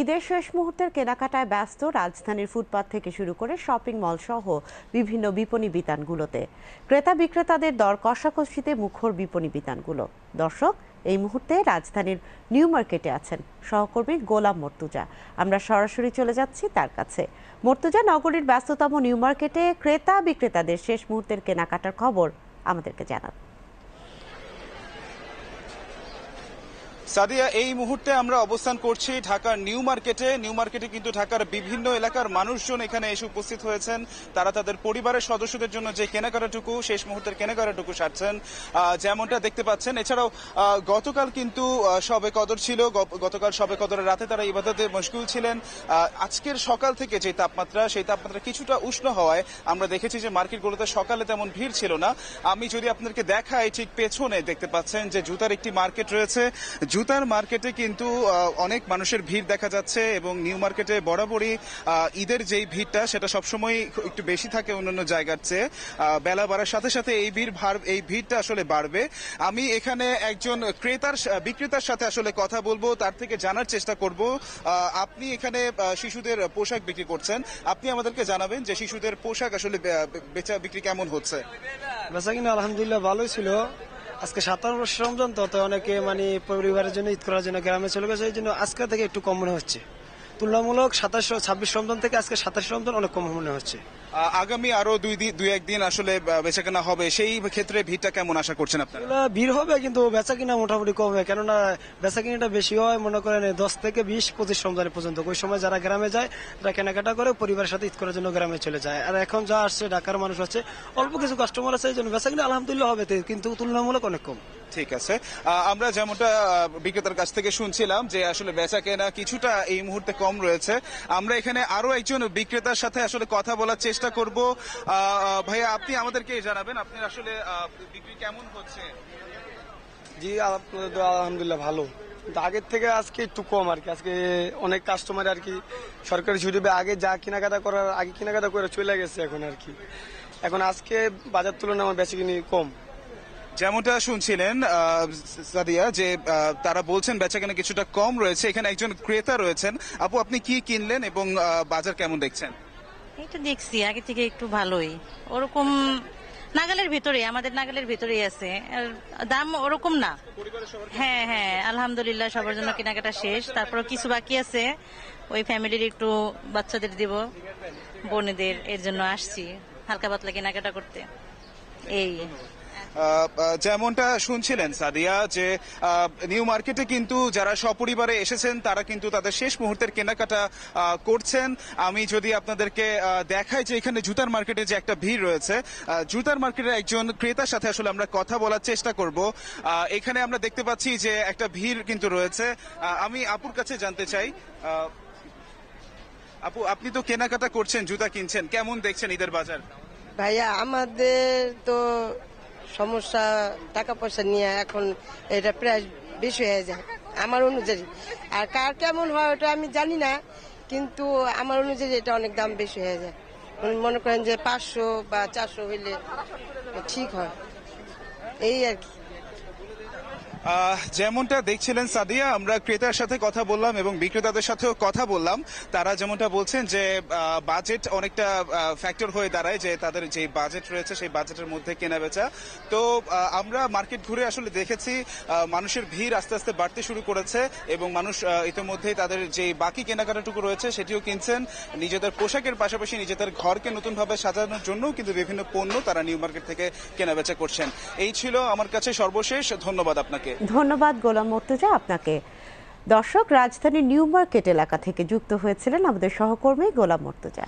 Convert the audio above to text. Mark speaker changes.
Speaker 1: ঈদের শেষ মুহূর্তের কেনাকাটায় ব্যস্ত রাজধানীর ফুটপাত থেকে শুরু করে শপিং মল সহ বিভিন্ন বিপণী বিতানগুলোতে। ক্রেতা বিক্রেতাদের দর কষাকষিতে মুখর বিপণী বিতানগুলো। দর্শক, এই মুহূর্তে রাজধানীর নিউ মার্কেটে আছেন সহকর্মী গোলাম মর্তুজা। আমরা সরাসরি চলে যাচ্ছি তার কাছে। মর্তুজা, নগরীর ব্যস্ততম নিউ মার্কেটে ক্রেতা বিক্রেতাদের শেষ মুহূর্তের কেনাকাটার খবর আমাদেরকে জানান।
Speaker 2: সাদিয়া, এই মুহূর্তে আমরা অবস্থান করছি ঢাকার নিউ মার্কেটে। নিউ মার্কেটে কিন্তু ঢাকার বিভিন্ন এলাকার মানুষজন এখানে এসে উপস্থিত হয়েছেন। তারা তাদের পরিবারের সদস্যদের জন্য যে কেনাকাটাটুকু, শেষ মুহূর্তের কেনাকাটাটুকু সারছেন যেমনটা দেখতে পাচ্ছেন। এছাড়াও গতকাল কিন্তু সবে কদর ছিল। গতকাল সবে কদরের রাতে তারা ইবাদতে মশগুল ছিলেন। আজকের সকাল থেকে যে তাপমাত্রা, সেই তাপমাত্রা কিছুটা উষ্ণ হওয়ায় আমরা দেখেছি যে মার্কেটগুলোতে সকালে তেমন ভিড় ছিল না। আমি যদি আপনাদেরকে দেখাই ঠিক পেছনে দেখতে পাচ্ছেন যে জুতার একটি মার্কেট রয়েছে। জুতার মার্কেটে কিন্তু অনেক মানুষের ভিড় দেখা যাচ্ছে এবং নিউ মার্কেটে বরাবরই ঈদের যেই ভিড়টা, সেটা সবসময় একটু বেশি থাকে অন্যান্য জায়গার চেয়ে। বেলা বাড়ার সাথে সাথে এই ভিড় এই ভিড়টা আসলে বাড়বে। আমি এখানে একজন ক্রেতার বিক্রেতার সাথে আসলে কথা বলব, তার থেকে জানার চেষ্টা করব। আপনি এখানে শিশুদের পোশাক বিক্রি করছেন। আপনি আমাদেরকে জানাবেন যে শিশুদের পোশাক আসলে বেচা বিক্রি কেমন হচ্ছে।
Speaker 3: বেচা আলহামদুলিল্লাহ ভালোই ছিল। আজকে সাতান্ন রমজান, তো অনেকে মানে পরিবারের জন্য ঈদ করার জন্য গ্রামে চলে গেছে, এই জন্য আজকে থেকে একটু কম মনে হচ্ছে। তুলনামূলক সাতাশ ছাব্বিশ রমজান থেকে আজকে সাতাশ রমজান অনেক কম মনে হচ্ছে।
Speaker 2: আগামী আরও দুই দিন দুই একদিন আসলে বেচা কেনা হবে। সেই ক্ষেত্রে ভিড়টা কেমন আশা করছেন আপনারা?
Speaker 3: ভিড় হবে কিন্তু বেচা কিনা মোটামুটি কম। হবে কেননা বেচা কিনাটা বেশি হয় মনে করেন দশ থেকে বিশ পঁচিশ রমজান পর্যন্ত। ওই সময় যারা গ্রামে যায় তারা কেনাকাটা করে পরিবারের সাথে ঈদ করার জন্য গ্রামে চলে যায়। আর এখন যা আসছে ঢাকার মানুষ আছে অল্প কিছু কাস্টমার আছে এই জন্য বেচা কিনা আলহামদুলিল্লাহ হবে কিন্তু তুলনামূলক অনেক কম।
Speaker 2: ঠিক আছে। আমরা যেমনটা বিক্রেতার কাছ থেকে শুনছিলাম যে আসলে বেচা কেনা কিছুটা এই মুহূর্তে কম রয়েছে। আমরা এখানে আরও একজন বিক্রেতার সাথে আসলে কথা বলার চেষ্টা করব। ভাইয়া, আপনি আমাদেরকে জানাবেন, আপনি আসলে বিক্রি কেমন হচ্ছে?
Speaker 3: জি, আলহামদুলিল্লাহ ভালো। আগের থেকে আজকে একটু কম আর কি। আজকে অনেক কাস্টমার আর কি সরকারি ছুটি আগে যা কেনাকাটা করার, আগে কেনাকাটা করে চলে গেছে এখন আর কি। এখন আজকে বাজার তুলনায় আমার বেশি কিনি কম।
Speaker 2: যেমনটা শুনছিলেন সাদিয়া, যে তারা বলছেন বেচা কেনা কিছুটা কম রয়েছে। এখানে একজন ক্রেতা রয়েছেন। আপু, আপনি কি কিনলেন এবং বাজার কেমন দেখছেন?
Speaker 4: এটা দেখছি, আগে থেকে একটু ভালোই। ওরকম নাগালের ভিতরে, আমাদের নাগালের ভিতরেই আছে। দাম ওরকম না। হ্যাঁ হ্যাঁ আলহামদুলিল্লাহ, সবার জন্য কেনাকাটা শেষ। তারপর কিছু বাকি আছে। ওই ফ্যামিলির একটু বাচ্চাদের দিব, বোনেদের, এর জন্য আসছি, হালকা পাতলা কেনাকাটা করতে। এই।
Speaker 2: যেমনটা শুনছিলেন সাদিয়া যে নিউ মার্কেটে কিন্তু যারা সপরিবারে এসেছেন, তারা কিন্তু তাদের শেষ মুহূর্তের কেনাকাটা করছেন। আমি যদি আপনাদেরকে দেখাই যে এখানে জুতার মার্কেটে যে একটা ভিড় রয়েছে জুতার মার্কেটের একজন ক্রেতার সাথে আসলে আমরা কথা বলার চেষ্টা করব। এখানে আমরা দেখতে পাচ্ছি যে একটা ভিড় কিন্তু রয়েছে। আমি আপুর কাছে জানতে চাই আপু, আপনি তো কেনাকাটা করছেন, জুতা কিনছেন। কেমন দেখছেন ঈদের বাজার?
Speaker 5: ভাইয়া, আমাদের তো সমস্যা টাকা পয়সা নিয়ে এখন এটা প্রায় বেশি হয়ে যায়, আমার অনুযায়ী। আর কার কেমন হয় ওটা আমি জানি না, কিন্তু আমার অনুযায়ী এটা অনেক দাম বেশি হয়ে যায়। মনে করেন যে পাঁচশো বা চারশো হইলে ঠিক হয়। এই আর কি।
Speaker 2: যেমনটা দেখছিলেন সাদিয়া, আমরা ক্রেতার সাথে কথা বললাম এবং বিক্রেতাদের সাথেও কথা বললাম। তারা যেমনটা বলছেন যে বাজেট অনেকটা ফ্যাক্টর হয়ে দাঁড়ায় যে, তাদের যে বাজেট রয়েছে, সেই বাজেটের মধ্যে কেনা বেচা তো আমরা মার্কেট ঘুরে আসলে দেখেছি মানুষের ভিড় আস্তে আস্তে বাড়তে শুরু করেছে এবং মানুষ ইতিমধ্যেই তাদের যে বাকি কেনাকাটাটুকু রয়েছে, সেটিও কিনছেন। নিজেদের পোশাকের পাশাপাশি নিজেদের ঘরকে নতুনভাবে সাজানোর জন্য কিন্তু বিভিন্ন পণ্য তারা নিউ মার্কেট থেকে কেনাবেচা করছেন। এই ছিল আমার কাছে সর্বশেষ। ধন্যবাদ আপনাকে।
Speaker 1: ধন্যবাদ গোলাম মর্তুজা আপনাকে। দর্শক, রাজধানীর নিউ মার্কেট এলাকা থেকে যুক্ত হয়েছিলেন আমাদের সহকর্মী গোলাম মর্তুজা।